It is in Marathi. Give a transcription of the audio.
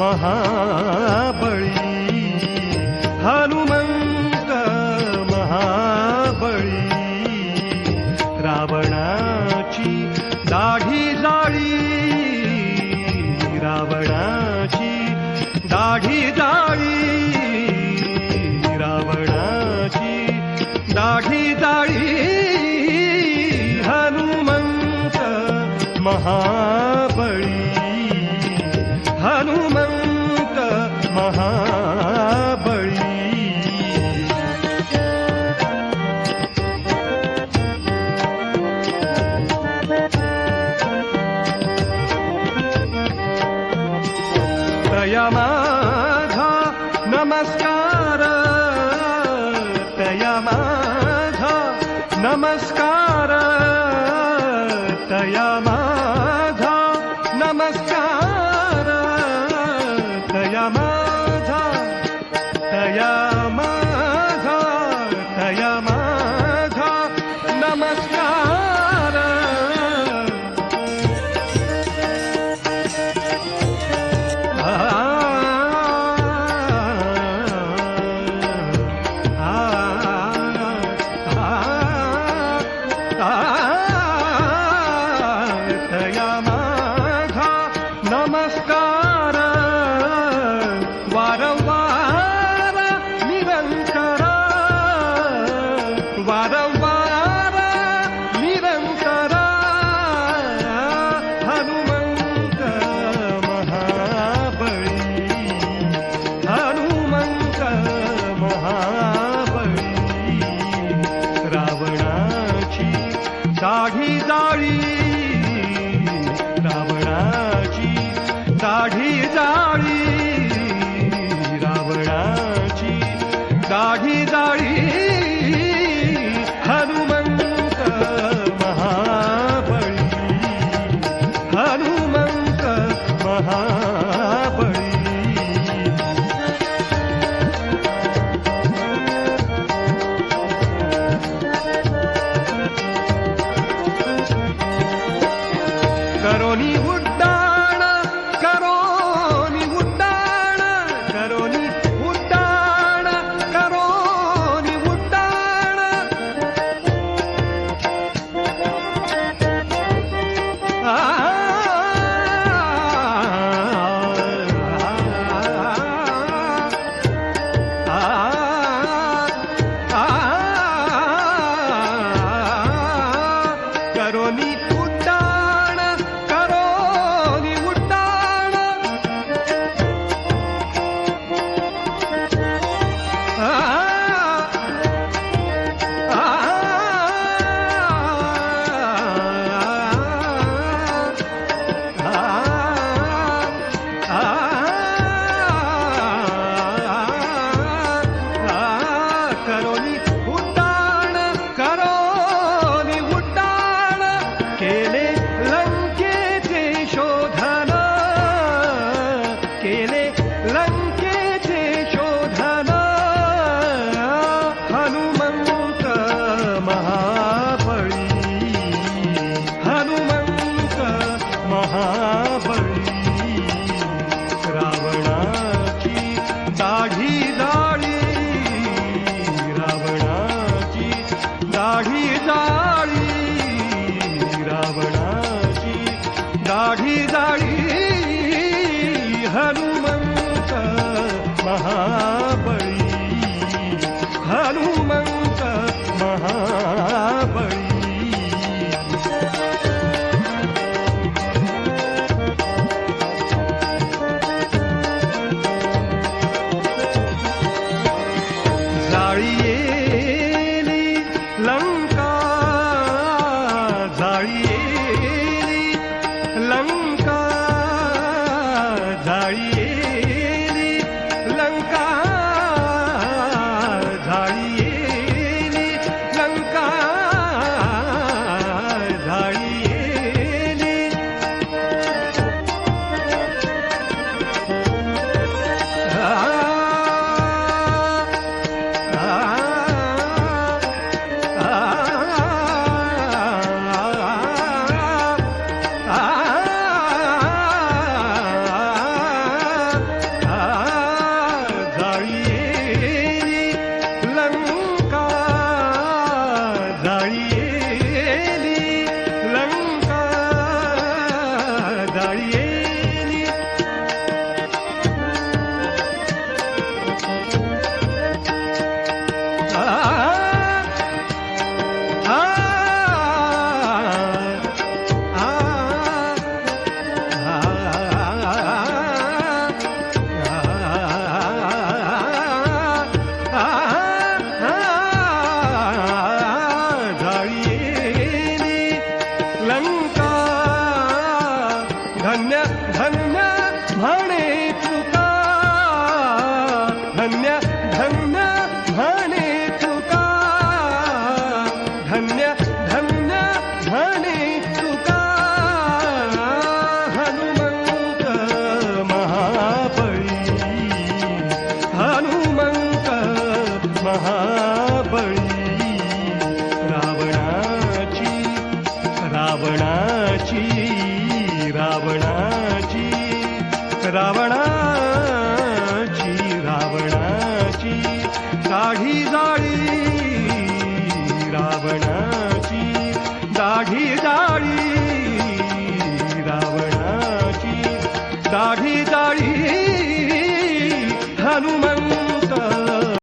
महाबळी हनुमंत महाबळी रावणाची दाढी जाळी रावणाची दाढी जाळी रावणाची दाढी जाळी हनुमंत महा तया माझा नमस्कार नमस्कार नमस्कार। वारंवार निरंतर। वारंवार निरंतर। हनुमंत महाबळी। हनुमंत महाबळी। रावणाची दाढी जाळी। रावणाची दाढी जाळी. महाबळी रावणाची दाढी रावणाची दाढी रावणाची दाढी हनुमंत महाबळी